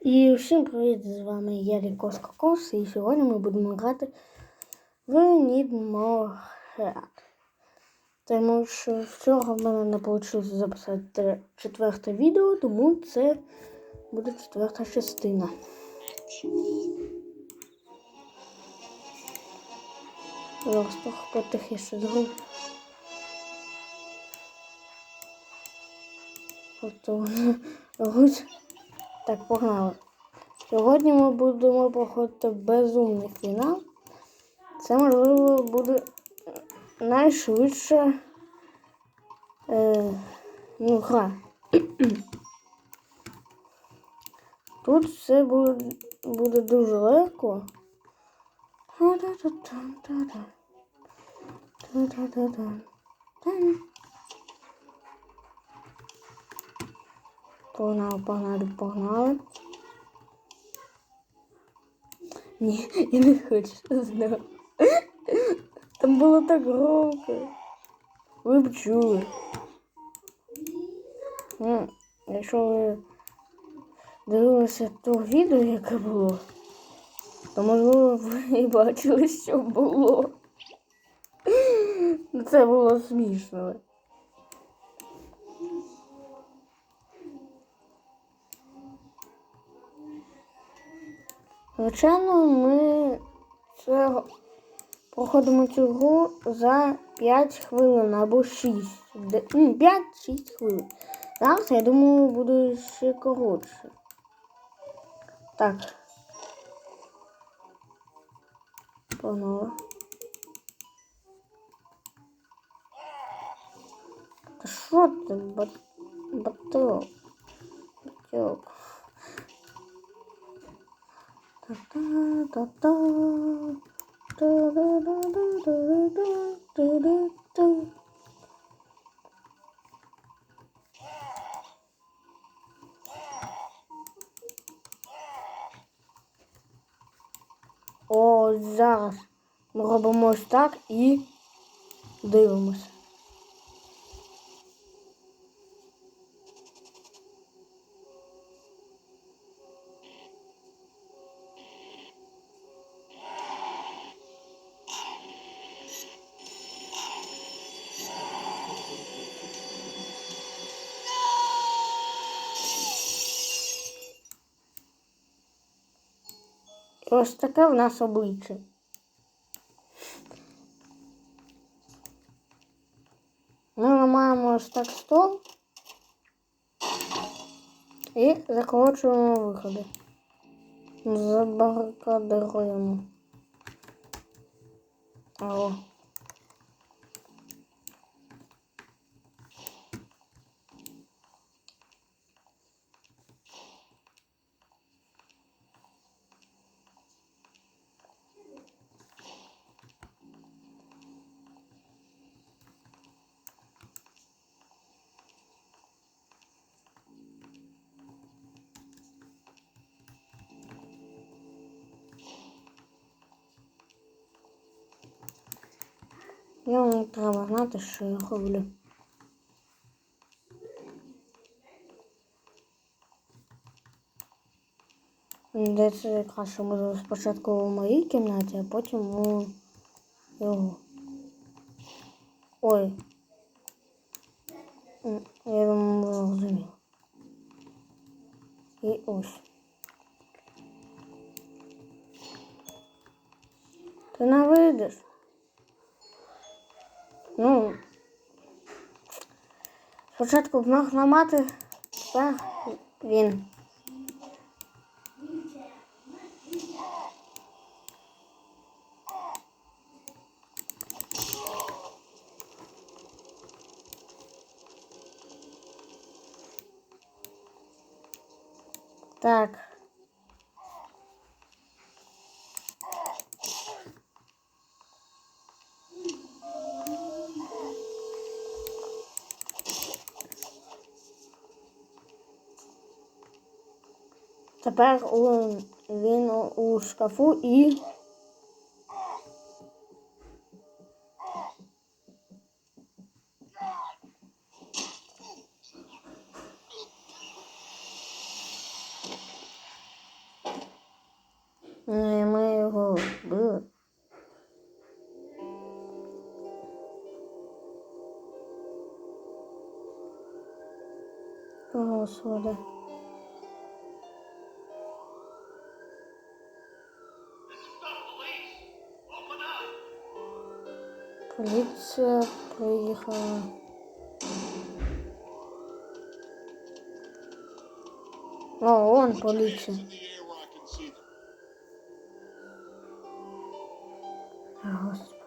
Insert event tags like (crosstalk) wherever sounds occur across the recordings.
І всім привіт! З вами я Рікос Кокос, і сьогодні ми будемо грати в Need More Head. Тому що вчора в мене не вийшло записати четверте відео, тому це буде четверта частина. Зараз потихіше. Тобто, ось. Так, погнали. Сьогодні ми будемо проходити безумний фінал. Це, можливо, буде найшвидша е, ну, гра. (clears throat) Тут все буде, буде дуже легко. Та-да-да-да-да-да. Та-да-да-да. Погнали, погнали, погнали. Ні, я не хочу знову. Там було так громко. Ви б чули. Ну, якщо ви дивилися то відео, яке було, то можливо ви і бачили, що було. Ну, Це було смішно. Звичайно, ми це проходимо цю гру за 5 хвилин або 6. 5-6 хвилин. Зараз, я думаю, буде ще коротше. Так. Погнали. Та що ти, бат... баток? Баток. О, зараз ми робимо ось так і дивимося. Ось таке в нас обличчя. Ми ламаємо ось так стол і заколочуємо виходи. Забаркадируємо. О. Я не треба знати, що я роблю. Де це якраз що може спочатку у моїй кімнаті, а потім у його. Ой. М, Я думаю, зрозумів. І ось. Ти не вийдеш. Ну, спочатку мог ламати, тепер він. Так. Тепер он він у шкафу і. Е, ми його вбили. О, господи. Поліція. can see them. Господи.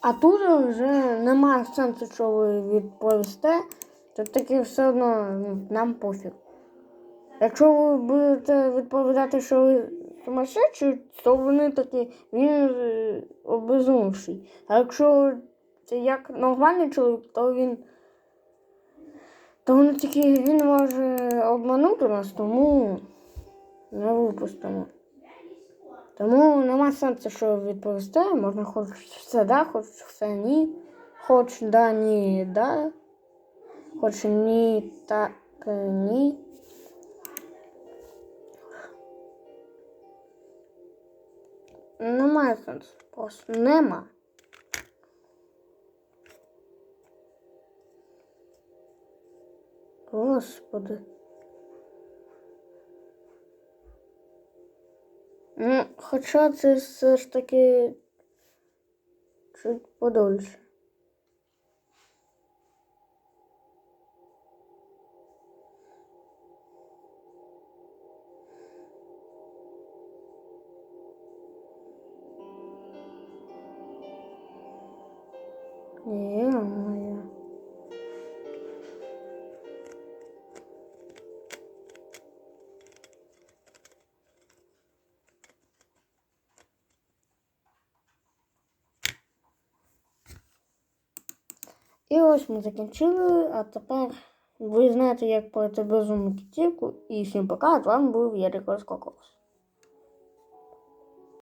А тут вже немає сенсу, що ви відповісте, то таки все одно ну, нам пофіг. Якщо ви будете відповідати, що ви сумасшедший, то вони такі, він е, обезумівший. А якщо це як нормальний чоловік, то він. То вони такі, він може обманути нас, тому не випустимо. Тому нема сенсу, що відповісти. Можна хоч все да, хоч все ні. Хоч да, ні, да. Хоч ні, так, ні. Немає сенсу. Просто нема. Господи. Ну, хоча це все ж таки чуть подольше. Е-моє. І ось ми закінчили, а тепер ви знаєте, як пройти безумну кітівку. І всім пока, з вами був Ярик Розкокос.